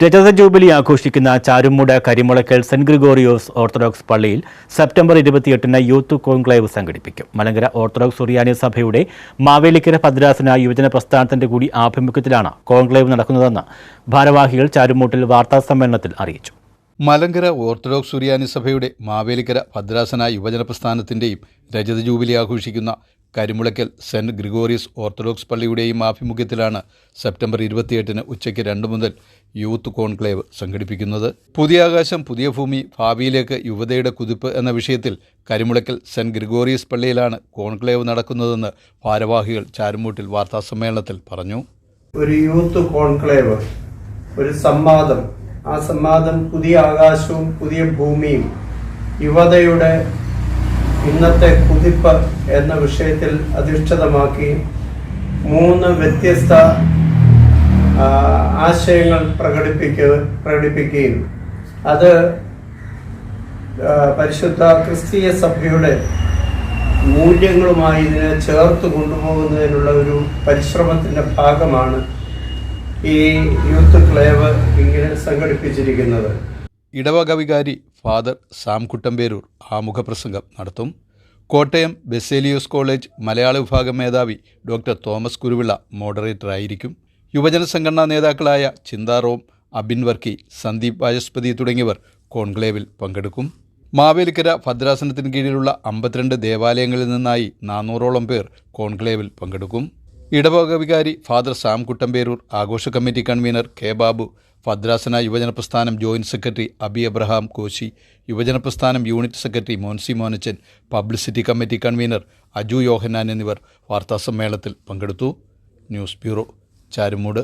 രജത ജൂബിലി ആഘോഷിക്കുന്ന Charumoodu Karimulakkal saint Gregorios Orthodox പള്ളിയിൽ സെപ്റ്റംബർ ഇരുപത്തിയെട്ടിന് യൂത്ത് കോൺക്ലേവ് സംഘടിപ്പിക്കും. മലങ്കര ഓർത്തഡോക്സ് സുറിയാനി സഭയുടെ മാവേലിക്കര ഭദ്രാസന യുവജന പ്രസ്ഥാനത്തിന്റെ കൂടി ആഭിമുഖ്യത്തിലാണ് കോൺക്ലേവ് നടക്കുന്നതെന്ന് ഭാരവാഹികൾ ചാരുമൂട്ടിൽ വാർത്താ സമ്മേളനത്തിൽ അറിയിച്ചു. മലങ്കര ഓർത്തഡോക്സ് സുറിയാനി സഭയുടെ മാവേലിക്കര ഭദ്രാസന യുവജന പ്രസ്ഥാനത്തിന്റെയും രജത ജൂബിലി ആഘോഷിക്കുന്ന കരിമുളയ്ക്കൽ സെന്റ് ഗ്രിഗോറിയസ് ഓർത്തഡോക്സ് പള്ളിയുടെയും ആഭിമുഖ്യത്തിലാണ് സെപ്റ്റംബർ ഇരുപത്തിയെട്ടിന് ഉച്ചയ്ക്ക് രണ്ട് മുതൽ യൂത്ത് കോൺക്ലേവ് സംഘടിപ്പിക്കുന്നത്. പുതിയ ആകാശം പുതിയ ഭൂമി ഭാവിയിലേക്ക് യുവതയുടെ കുതിപ്പ് എന്ന വിഷയത്തിൽ കരിമുളയ്ക്കൽ സെന്റ് ഗ്രിഗോറിയസ് പള്ളിയിലാണ് കോൺക്ലേവ് നടക്കുന്നതെന്ന് ഭാരവാഹികൾ ചാരുമൂട്ടിൽ വാർത്താസമ്മേളനത്തിൽ പറഞ്ഞു. ഒരു യൂത്ത് കോൺക്ലേവ് ഒരു സംവാദം. ആ സംവാദം പുതിയ ആകാശവും പുതിയ ഭൂമിയും യുവതയുടെ ഇന്നത്തെ കുതിപ്പ് എന്ന വിഷയത്തിൽ അധിഷ്ഠിതമാക്കി മൂന്ന് വ്യത്യസ്ത ആശയങ്ങൾ പ്രകടിപ്പിക്കുക പ്രകടിപ്പിക്കുകയും. അത് പരിശുദ്ധ ക്രിസ്തീയ സഭയുടെ മൂല്യങ്ങളുമായി ഇതിനെ ചേർത്ത് കൊണ്ടുപോകുന്നതിനുള്ള ഒരു പരിശ്രമത്തിന്റെ ഭാഗമാണ് ഈ യൂത്ത് ക്ലേവ് ഇങ്ങനെ സംഘടിപ്പിച്ചിരിക്കുന്നത്. ഇടവക വികാരി ഫാദർ സാം കുട്ടമ്പേരൂർ ആമുഖപ്രസംഗം നടത്തും. കോട്ടയം ബെസേലിയോസ് കോളേജ് മലയാള വിഭാഗം മേധാവി ഡോക്ടർ തോമസ് കുരുവിള മോഡറേറ്ററായിരിക്കും. യുവജന സംഘടനാ നേതാക്കളായ ചിന്താറോം അബിൻ വർക്കി സന്ദീപ് വാചസ്പതി തുടങ്ങിയവർ കോൺക്ലേവിൽ പങ്കെടുക്കും. മാവേലിക്കര ഭദ്രാസനത്തിന് കീഴിലുള്ള അമ്പത്തിരണ്ട് ദേവാലയങ്ങളിൽ നിന്നായി നാനൂറോളം പേർ കോൺക്ലേവിൽ പങ്കെടുക്കും. ഇടവക വികാരി ഫാദർ സാം കുട്ടമ്പേരൂർ ആഘോഷ കമ്മിറ്റി കൺവീനർ കെ ബാബു ഭദ്രാസന യുവജന പ്രസ്ഥാനം ജോയിന്റ് സെക്രട്ടറി അബി അബ്രഹാം കോശി യുവജന പ്രസ്ഥാനം unit secretary Monsi Monachan publicity committee convener Aju Yohannan എന്നിവർ വാർത്താസമ്മേളനത്തിൽ പങ്കെടുത്തു. News bureau Charumoodu.